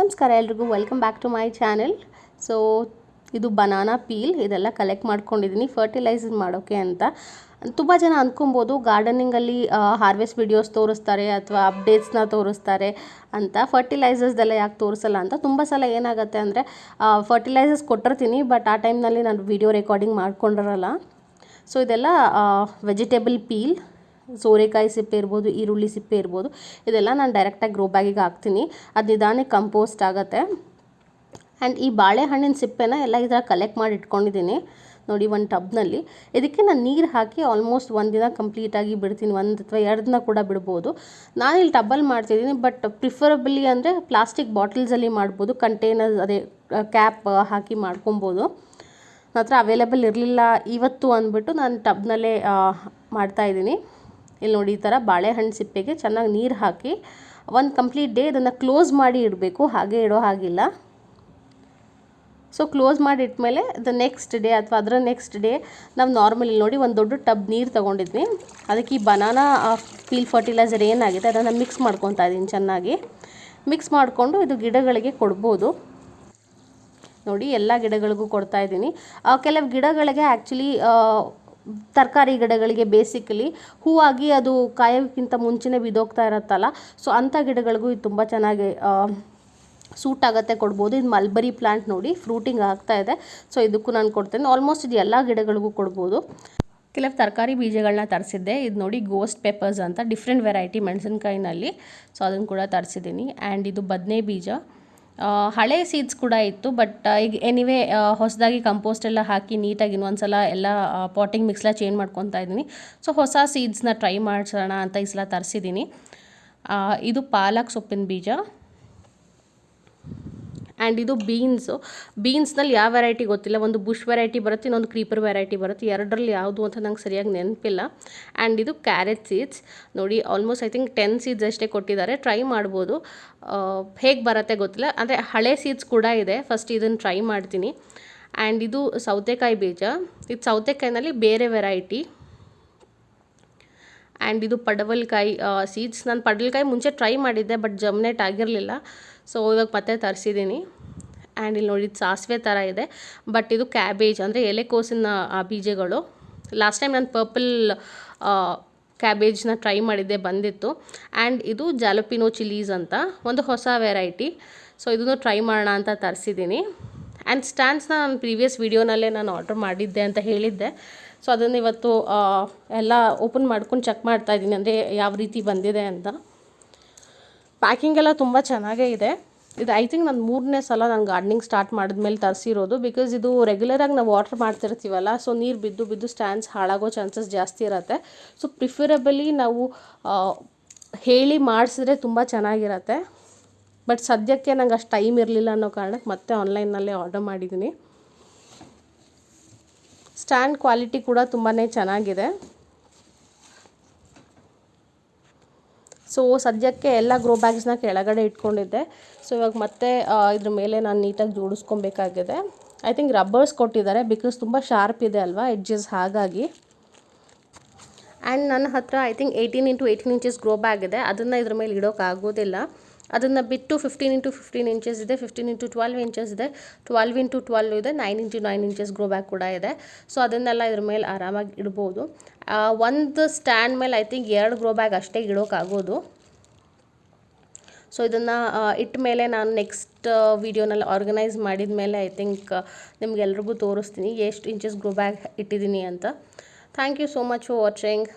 ನಮಸ್ಕಾರ ಎಲ್ರಿಗೂ welcome back to my channel so ಇದು ಬನಾನಾ ಪೀಲ್ ಇದೆಲ್ಲ ಕಲೆಕ್ಟ್ ಮಾಡ್ಕೊಂಡಿದ್ದೀನಿ ಫರ್ಟಿಲೈಸ್ ಮಾಡೋಕ್ಕೆ ಅಂತ. ತುಂಬ ಜನ ಅಂದ್ಕೊಬೋದು ಗಾರ್ಡನಿಂಗಲ್ಲಿ ಹಾರ್ವೆಸ್ಟ್ ವಿಡಿಯೋಸ್ ತೋರಿಸ್ತಾರೆ ಅಥವಾ ಅಪ್ಡೇಟ್ಸ್ನ ತೋರಿಸ್ತಾರೆ ಅಂತ. ಫರ್ಟಿಲೈಸರ್ಸ್ದೆಲ್ಲ ಯಾಕೆ ತೋರಿಸಲ್ಲ ಅಂತ. ತುಂಬ ಸಲ ಏನಾಗುತ್ತೆ ಅಂದರೆ ಫರ್ಟಿಲೈಸರ್ಸ್ ಕೊಟ್ಟಿರ್ತೀನಿ ಬಟ್ ಆ ಟೈಮ್ನಲ್ಲಿ ನಾನು ವಿಡಿಯೋ ರೆಕಾರ್ಡಿಂಗ್ ಮಾಡ್ಕೊಂಡಿರಲ್ಲ. ಸೊ ಇದೆಲ್ಲ ವೆಜಿಟೇಬಲ್ ಪೀಲ್ ಸೋರೆಕಾಯಿ ಸಿಪ್ಪೆ ಇರ್ಬೋದು, ಈರುಳ್ಳಿ ಸಿಪ್ಪೆ ಇರ್ಬೋದು, ಇದೆಲ್ಲ ನಾನು ಡೈರೆಕ್ಟಾಗಿ ಗ್ರೋ ಬ್ಯಾಗಿಗೆ ಹಾಕ್ತೀನಿ. ಅದು ನಿಧಾನಕ್ಕೆ ಕಂಪೋಸ್ಟ್ ಆಗುತ್ತೆ. ಆ್ಯಂಡ್ ಈ ಬಾಳೆಹಣ್ಣಿನ ಸಿಪ್ಪೆನ ಎಲ್ಲ ಇದರ ಕಲೆಕ್ಟ್ ಮಾಡಿ ಇಟ್ಕೊಂಡಿದ್ದೀನಿ ನೋಡಿ ಒಂದು ಟಬ್ನಲ್ಲಿ ಇದಕ್ಕೆ ನಾನು ನೀರು ಹಾಕಿ ಆಲ್ಮೋಸ್ಟ್ ಒಂದು ದಿನ ಕಂಪ್ಲೀಟಾಗಿ ಬಿಡ್ತೀನಿ. ಒಂದು ಅಥವಾ ಎರಡು ದಿನ ಕೂಡ ಬಿಡ್ಬೋದು. ನಾನು ಇಲ್ಲಿ ಟಬ್ಬಲ್ಲಿ ಮಾಡ್ತಿದ್ದೀನಿ ಬಟ್ ಪ್ರಿಫರಬಲಿ ಅಂದರೆ ಪ್ಲಾಸ್ಟಿಕ್ ಬಾಟಲ್ಸಲ್ಲಿ ಮಾಡ್ಬೋದು ಕಂಟೈನರ್ ಅದೇ ಕ್ಯಾಪ್ ಹಾಕಿ ಮಾಡ್ಕೊಬೋದು. ನನ್ನ ಹತ್ರ ಅವೈಲೇಬಲ್ ಇರಲಿಲ್ಲ, ಇವತ್ತು ಅಂದ್ಬಿಟ್ಟು ನಾನು ಟಬ್ನಲ್ಲೇ ಮಾಡ್ತಾಯಿದ್ದೀನಿ ಇಲ್ಲಿ ನೋಡಿ ಈ ಥರ ಬಾಳೆಹಣ್ಣು ಸಿಪ್ಪೆಗೆ ಚೆನ್ನಾಗಿ ನೀರು ಹಾಕಿ ಒಂದು ಕಂಪ್ಲೀಟ್ ಡೇ ಇದನ್ನು ಕ್ಲೋಸ್ ಮಾಡಿ ಇಡಬೇಕು, ಹಾಗೆ ಇಡೋ ಹಾಗಿಲ್ಲ. ಸೊ ಕ್ಲೋಸ್ ಮಾಡಿ ಇಟ್ಮೇಲೆ ದ ನೆಕ್ಸ್ಟ್ ಡೇ ಅಥವಾ ಅದರ ನೆಕ್ಸ್ಟ್ ಡೇ ನಾವು ನಾರ್ಮಲಿ ನೋಡಿ ಒಂದು ದೊಡ್ಡ ಟಬ್ ನೀರು ತೊಗೊಂಡಿದ್ವಿ. ಅದಕ್ಕೆ ಈ ಬನಾನಾ ಫೀಲ್ ಫರ್ಟಿಲೈಸರ್ ಏನಾಗಿದೆ ಅದನ್ನು ಮಿಕ್ಸ್ ಮಾಡ್ಕೊತಾ ಇದ್ದೀನಿ ಚೆನ್ನಾಗಿ. ಮಿಕ್ಸ್ ಮಾಡಿಕೊಂಡು ಇದು ಗಿಡಗಳಿಗೆ ಕೊಡ್ಬೋದು. ನೋಡಿ ಎಲ್ಲ ಗಿಡಗಳಿಗೂ ಕೊಡ್ತಾ ಇದ್ದೀನಿ. ಕೆಲವು ಗಿಡಗಳಿಗೆ ಆ್ಯಕ್ಚುಲಿ ತರಕಾರಿ ಗಿಡಗಳಿಗೆ ಬೇಸಿಕಲಿ ಹೂವಾಗಿ ಅದು ಕಾಯೋಕ್ಕಿಂತ ಮುಂಚೆನೇ ಬಿದ್ದೋಗ್ತಾ ಇರುತ್ತಲ್ಲ ಸೊ ಅಂಥ ಗಿಡಗಳಿಗೂ ಇದು ತುಂಬ ಚೆನ್ನಾಗಿ ಸೂಟ್ ಆಗುತ್ತೆ, ಕೊಡ್ಬೋದು. ಇದು ಮಲ್ಬರಿ ಪ್ಲಾಂಟ್ ನೋಡಿ ಫ್ರೂಟಿಂಗ್ ಆಗ್ತಾ ಇದೆ. ಸೊ ಇದಕ್ಕೂ ನಾನು ಕೊಡ್ತೇನೆ. ಆಲ್ಮೋಸ್ಟ್ ಇದು ಎಲ್ಲ ಗಿಡಗಳಿಗೂ ಕೊಡ್ಬೋದು. ಕೆಲವು ತರಕಾರಿ ಬೀಜಗಳನ್ನ ತರಿಸಿದ್ದೆ. ಇದು ನೋಡಿ ಗೋಸ್ಟ್ ಪೆಪ್ಪರ್ಸ್ ಅಂತ ಡಿಫ್ರೆಂಟ್ ವೆರೈಟಿ ಮೆಣಸಿನ್ಕಾಯಿನಲ್ಲಿ. ಸೊ ಅದನ್ನು ಕೂಡ ತರಿಸಿದ್ದೀನಿ. ಆ್ಯಂಡ್ ಇದು ಬದನೆ ಬೀಜ. ಹಳೆ ಸೀಡ್ಸ್ ಕೂಡ ಇತ್ತು ಬಟ್ ಈಗ ಎನಿವೇ ಹೊಸದಾಗಿ ಕಂಪೋಸ್ಟ್ ಎಲ್ಲ ಹಾಕಿ ನೀಟಾಗಿ ಇನ್ನೊಂದ್ಸಲ ಎಲ್ಲ ಪಾಟಿಂಗ್ ಮಿಕ್ಸ್ಲ ಚೇಂಜ್ ಮಾಡ್ಕೊತಾ ಇದ್ದೀನಿ. ಸೊ ಹೊಸ ಸೀಡ್ಸ್ನ ಟ್ರೈ ಮಾಡಿಸೋಣ ಅಂತ ಈ ಸಲ ತರಿಸಿದ್ದೀನಿ. ಇದು ಪಾಲಕ್ ಸೊಪ್ಪಿನ ಬೀಜ. ಆ್ಯಂಡ್ ಇದು ಬೀನ್ಸು ಬೀನ್ಸ್ನಲ್ಲಿ ಯಾವ ವೆರೈಟಿ ಗೊತ್ತಿಲ್ಲ. ಒಂದು ಬುಷ್ ವೆರೈಟಿ ಬರುತ್ತೆ, ಇನ್ನೊಂದು ಕ್ರೀಪರ್ ವೆರೈಟಿ ಬರುತ್ತೆ. ಎರಡರಲ್ಲಿ ಯಾವುದು ಅಂತ ನಂಗೆ ಸರಿಯಾಗಿ ನೆನಪಿಲ್ಲ. ಆ್ಯಂಡ್ ಇದು ಕ್ಯಾರೆಟ್ ಸೀಡ್ಸ್ ನೋಡಿ almost I think ten seeds ಅಷ್ಟೇ ಕೊಟ್ಟಿದ್ದಾರೆ. ಟ್ರೈ ಮಾಡ್ಬೋದು. ಹೇಗೆ ಬರುತ್ತೆ ಗೊತ್ತಿಲ್ಲ. ಅಂದರೆ ಹಳೆ ಸೀಡ್ಸ್ ಕೂಡ ಇದೆ. ಫಸ್ಟ್ ಇದನ್ನು ಟ್ರೈ ಮಾಡ್ತೀನಿ. ಆ್ಯಂಡ್ ಇದು ಸೌತೆಕಾಯಿ ಬೀಜ. ಇದು ಸೌತೆಕಾಯಿನಲ್ಲಿ ಬೇರೆ ವೆರೈಟಿ ಆ್ಯಂಡ್ ಇದು ಪಡವಲ್ಕಾಯಿ ಸೀಡ್ಸ್ ನಾನು ಪಡವಲ್ಕಾಯಿ ಮುಂಚೆ ಟ್ರೈ ಮಾಡಿದ್ದೆ ಬಟ್ ಜಮ್ನೆಟ್ ಆಗಿರಲಿಲ್ಲ. ಸೊ ಇವಾಗ ಮತ್ತೆ ತರಿಸಿದ್ದೀನಿ ಆ್ಯಂಡ್ ಇಲ್ಲಿ ನೋಡಿ ಸಾಸಿವೆ ಥರ ಇದೆ. ಬಟ್ ಇದು ಕ್ಯಾಬೇಜ್ ಅಂದರೆ ಎಲೆಕೋಸಿನ ಬೀಜಗಳು. ಲಾಸ್ಟ್ ಟೈಮ್ ನಾನು ಪರ್ಪಲ್ ಕ್ಯಾಬೇಜ್ನ ಟ್ರೈ ಮಾಡಿದ್ದೆ, ಬಂದಿತ್ತು. ಆ್ಯಂಡ್ ಇದು ಜಾಲಪಿನೋ ಚಿಲ್ಲೀಸ್ ಅಂತ, ಒಂದು ಹೊಸ ವೆರೈಟಿ ಸೊ ಇದನ್ನು ಟ್ರೈ ಮಾಡೋಣ ಅಂತ ತರಿಸಿದ್ದೀನಿ ಆ್ಯಂಡ್ ಸ್ಟ್ಯಾಂಡ್ಸ್ನ ನಾನು ಪ್ರೀವಿಯಸ್ ವೀಡಿಯೋನಲ್ಲೇ ನಾನು ಆರ್ಡ್ರ್ ಮಾಡಿದ್ದೆ ಅಂತ ಹೇಳಿದ್ದೆ. ಸೊ ಅದನ್ನು ಇವತ್ತು ಎಲ್ಲ ಓಪನ್ ಮಾಡ್ಕೊಂಡು ಚೆಕ್ ಮಾಡ್ತಾ ಇದ್ದೀನಿ. ಅಂದರೆ ಯಾವ ರೀತಿ ಬಂದಿದೆ ಅಂತ. ಪ್ಯಾಕಿಂಗ್ ಎಲ್ಲ ತುಂಬ ಚೆನ್ನಾಗೇ ಇದೆ. ಇದು ಐ ಥಿಂಕ್ ನಾನು ಮೂರನೇ ಸಲ ನಾನು ಗಾರ್ಡ್ನಿಂಗ್ ಸ್ಟಾರ್ಟ್ ಮಾಡಿದ್ಮೇಲೆ ತರಿಸಿರೋದು. ಬಿಕಾಸ್ ಇದು ರೆಗ್ಯುಲರಾಗಿ ನಾವು ವಾಟರ್ ಮಾಡ್ತಿರ್ತೀವಲ್ಲ ಸೊ ನೀರು ಬಿದ್ದು ಬಿದ್ದು ಸ್ಟ್ಯಾಂಡ್ಸ್ ಹಾಳಾಗೋ ಚಾನ್ಸಸ್ ಜಾಸ್ತಿ ಇರುತ್ತೆ. ಸೊ ಪ್ರಿಫರಬಲಿ ನಾವು ಹೇಳಿ ಮಾಡಿಸಿದ್ರೆ ತುಂಬ ಚೆನ್ನಾಗಿರತ್ತೆ. ಬಟ್ ಸದ್ಯಕ್ಕೆ ನಂಗೆ ಅಷ್ಟು ಟೈಮ್ ಇರಲಿಲ್ಲ ಅನ್ನೋ ಕಾರಣಕ್ಕೆ ಮತ್ತೆ ಆನ್ಲೈನಲ್ಲೇ ಆರ್ಡರ್ ಮಾಡಿದ್ದೀನಿ ಸ್ಟ್ಯಾಂಡ್ ಕ್ವಾಲಿಟಿ ಕೂಡ ತುಂಬಾ ಚೆನ್ನಾಗಿದೆ. ಸೊ ಸದ್ಯಕ್ಕೆ ಎಲ್ಲ ಗ್ರೋ ಬ್ಯಾಗ್ಸ್ನ ಕೆಳಗಡೆ ಇಟ್ಕೊಂಡಿದ್ದೆ. ಸೊ ಇವಾಗ ಮತ್ತೆ ಇದ್ರ ಮೇಲೆ ನಾನು ನೀಟಾಗಿ ಜೋಡಿಸ್ಕೊಬೇಕಾಗಿದೆ. ಐ ಥಿಂಕ್ ರಬ್ಬರ್ಸ್ ಕೊಟ್ಟಿದ್ದಾರೆ. ಬಿಕಾಸ್ ತುಂಬ ಶಾರ್ಪ್ ಇದೆ ಅಲ್ವಾ? ಎಡ್ಜಸ್ ಹಾಗಾಗಿ. ಆ್ಯಂಡ್ ನನ್ನ ಹತ್ರ I think eighteen into eighteen inches grow bag ಇದೆ. ಅದನ್ನು ಇದ್ರ ಮೇಲೆ ಇಡೋಕ್ಕಾಗೋದಿಲ್ಲ ಅದನ್ನು ಬಿಟ್ಟು ಫಿಫ್ಟೀನ್ ಇಂಟು ಫಿಫ್ಟೀನ್ ಇಂಚಸ್ ಇದೆ ಫಿಫ್ಟೀನ್ ಇಂಟು ಟ್ವೆಲ್ವ್ ಇಂಚಸ್ ಇದೆ ಟ್ವೆಲ್ವ್ ಇಂಟು ಟ್ವೆಲ್ವ್ ಇದೆ nine into nine inches grow bag ಕೂಡ ಇದೆ. ಸೊ ಅದನ್ನೆಲ್ಲ ಇದ್ರ ಮೇಲೆ ಆರಾಮಾಗಿ ಇಡ್ಬೋದು. ಒಂದು ಸ್ಟ್ಯಾಂಡ್ ಮೇಲೆ ಐ ಥಿಂಕ್ ಎರಡು ಗ್ರೋ ಬ್ಯಾಗ್ ಅಷ್ಟೇ ಇಡೋಕ್ಕಾಗೋದು ಸೊ ಇದನ್ನು ಇಟ್ಟ ಮೇಲೆ ನಾನು ನೆಕ್ಸ್ಟ್ ವೀಡಿಯೋನಲ್ಲಿ ಆರ್ಗನೈಸ್ ಮಾಡಿದ ಮೇಲೆ ಐ ಥಿಂಕ್ ನಿಮಗೆಲ್ರಿಗೂ ತೋರಿಸ್ತೀನಿ, ಎಷ್ಟು ಇಂಚಸ್ ಗ್ರೋ ಬ್ಯಾಗ್ ಇಟ್ಟಿದ್ದೀನಿ ಅಂತ. Thank you so much for watching